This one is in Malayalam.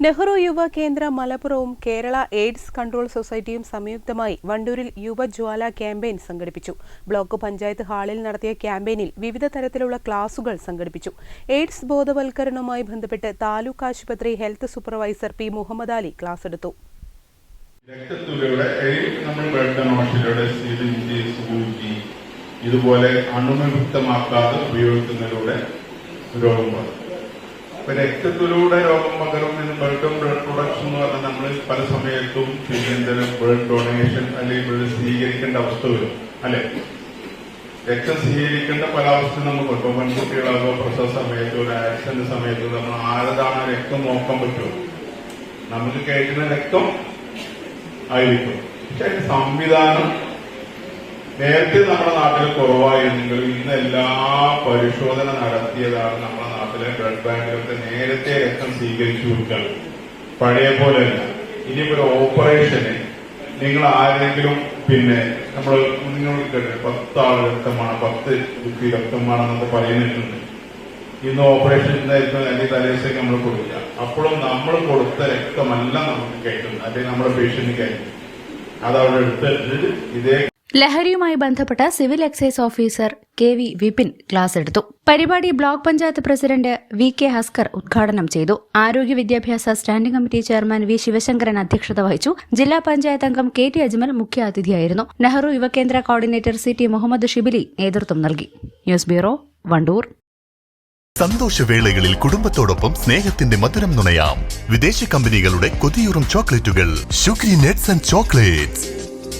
Nehru Yuva Kendra മലപ്പുറവും Kerala AIDS control സൊസൈറ്റിയും സംയുക്തമായി വണ്ടൂരിൽ യുവജ്വാല ക്യാമ്പയിൻ സംഘടിപ്പിച്ചു. ബ്ലോക്ക് പഞ്ചായത്ത് ഹാളിൽ നടത്തിയ ക്യാമ്പയിനിൽ വിവിധ തരത്തിലുള്ള ക്ലാസുകൾ സംഘടിപ്പിച്ചു. എയ്ഡ്സ് ബോധവൽക്കരണവുമായി ബന്ധപ്പെട്ട് താലൂക്ക് ആശുപത്രി health supervisor P Muhammad Ali class എടുത്തു ഇതുപോലെ അണുവിമുക്തമാക്കാതെ ഉപയോഗിക്കുന്നതിലൂടെ രോഗം ഇപ്പൊ രക്തത്തിലൂടെ രോഗം പകരുന്നതിന് ബ്ലഡും ബ്ലഡ് പ്രൊഡക്ഷൻ എന്ന് പറഞ്ഞാൽ നമ്മൾ പല സമയത്തും പിന്നെ ബ്ലഡ് ഡൊണേഷൻ അല്ലെങ്കിൽ ബ്ലഡ് സ്വീകരിക്കേണ്ട അവസ്ഥ വരും. അല്ലെ? രക്തം സ്വീകരിക്കേണ്ട പല അവസ്ഥ നമുക്ക് ഇപ്പൊ പെൺകുട്ടികളാകുമ്പോൾ പ്രസവ സമയത്ത് ഒരു ആക്സിഡന്റ് സമയത്ത് നമ്മൾ ആരതാണ് രക്തം നോക്കാൻ പറ്റുമോ നമുക്ക് കഴിക്കുന്ന രക്തം ആയിരിക്കും. പക്ഷെ സംവിധാനം നേരത്തെ നമ്മുടെ നാട്ടിൽ കുറവായിരുന്നെങ്കിൽ ഇന്ന് എല്ലാ പരിശോധന നടത്തിയതാണ് നമ്മുടെ നാട്ടിലെ ബ്ലഡ് ബാങ്കിലൊക്കെ നേരത്തെ രക്തം സ്വീകരിച്ചു കൊടുക്കണം. പഴയ പോലെയല്ല. ഇനിയിപ്പോ ഒരു ഓപ്പറേഷന് നിങ്ങൾ ആരെങ്കിലും പിന്നെ നമ്മൾ നിങ്ങൾ പത്ത് രക്തമാണ് പത്ത് കുപ്പി രക്തമാണെന്നൊക്കെ പറയുന്നുണ്ട്. ഇന്ന് ഓപ്പറേഷൻ എന്തായിരിക്കും? അല്ലെങ്കിൽ തലേദിവസത്തേക്ക് നമ്മൾ കൊടുക്കുക. അപ്പോഴും നമ്മൾ കൊടുത്ത രക്തമല്ല നമുക്ക് കയറ്റുന്നത്. അല്ലെങ്കിൽ നമ്മുടെ പേഷ്യന്റ് കയറ്റും അത് അവിടെ എടുത്തിട്ട് ഇതേ ലഹരിയുമായി ബന്ധപ്പെട്ട civil excise officer K V Vipin class എടുത്തു. പരിപാടി block panchayat president V K Haskar ഉദ്ഘാടനം ചെയ്തു. ആരോഗ്യ വിദ്യാഭ്യാസ standing committee chairman V Sivasankaran അധ്യക്ഷത വഹിച്ചു. ജില്ലാ പഞ്ചായത്ത് അംഗം K T Ajmal മുഖ്യാതിഥിയായിരുന്നു. Nehru Yuvakendra coordinator C T Muhammad Shibili നേതൃത്വം നൽകി. News bureau Vandoor. സന്തോഷവേളകളിൽ കുടുംബത്തോടൊപ്പം സ്നേഹത്തിന്റെ മധുരം നുണയാം. വിദേശ കമ്പനികളുടെ കൊതിയൂറും ചോക്ലേറ്റുകൾ. Nuts and chocolates.